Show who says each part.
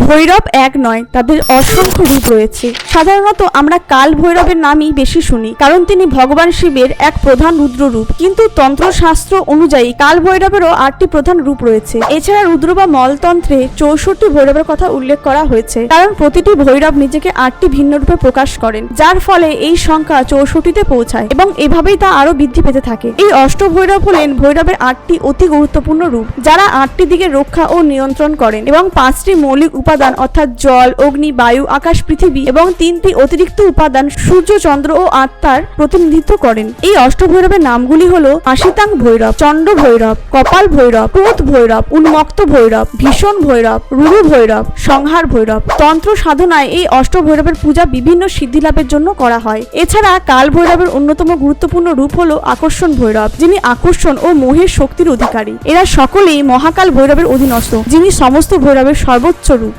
Speaker 1: ভৈরব এক নয়, তাদের অসংখ্য রূপ রয়েছে। সাধারণত আমরা কাল ভৈরবের নামই বেশি শুনি, কারণ তিনি ভগবান শিবের এক প্রধান রুদ্র রূপ কিন্তু তন্ত্রশাস্ত্র অনুযায়ী কাল ভৈরবেরও আটটি প্রধান রূপ রয়েছে। এছাড়া রুদ্র বা মলতন্ত্রে চৌষট্টি ভৈরবের কথা উল্লেখ করা হয়েছে, কারণ প্রতিটি ভৈরব নিজেকে আটটি ভিন্ন রূপে প্রকাশ করেন, যার ফলে এই সংখ্যা চৌষট্টিতে পৌঁছায় এবং এভাবেই তা আরও বৃদ্ধি পেতে থাকে। এই অষ্ট ভৈরব হলেন ভৈরবের আটটি অতি গুরুত্বপূর্ণ রূপ, যারা আটটি দিকে রক্ষা ও নিয়ন্ত্রণ করেন এবং পাঁচটি মৌলিক উপাদান অর্থাৎ জল, অগ্নি, বায়ু, আকাশ, পৃথিবী এবং তিনটি অতিরিক্ত উপাদান সূর্য, চন্দ্র ও আত্মার প্রতিনিধিত্ব করেন। এই অষ্টভৈরবের নামগুলি হল আশিতাং ভৈরব চন্ড ভৈরব, কপাল ভৈরব, ক্রোধ ভৈরব উন্মক্ত ভৈরব, ভীষণ ভৈরব, রুরু ভৈরব, সংহার ভৈরব। তন্ত্র সাধনায় এই অষ্টভৈরবের পূজা বিভিন্ন সিদ্ধি লাভের জন্য করা হয়। এছাড়া কাল ভৈরবের অন্যতম গুরুত্বপূর্ণ রূপ হল আকর্ষণ ভৈরব, যিনি আকর্ষণ ও মোহের শক্তির অধিকারী। এরা সকলেই মহাকাল ভৈরবের অধীনস্থ, যিনি সমস্ত ভৈরবের সর্বোচ্চ রূপ।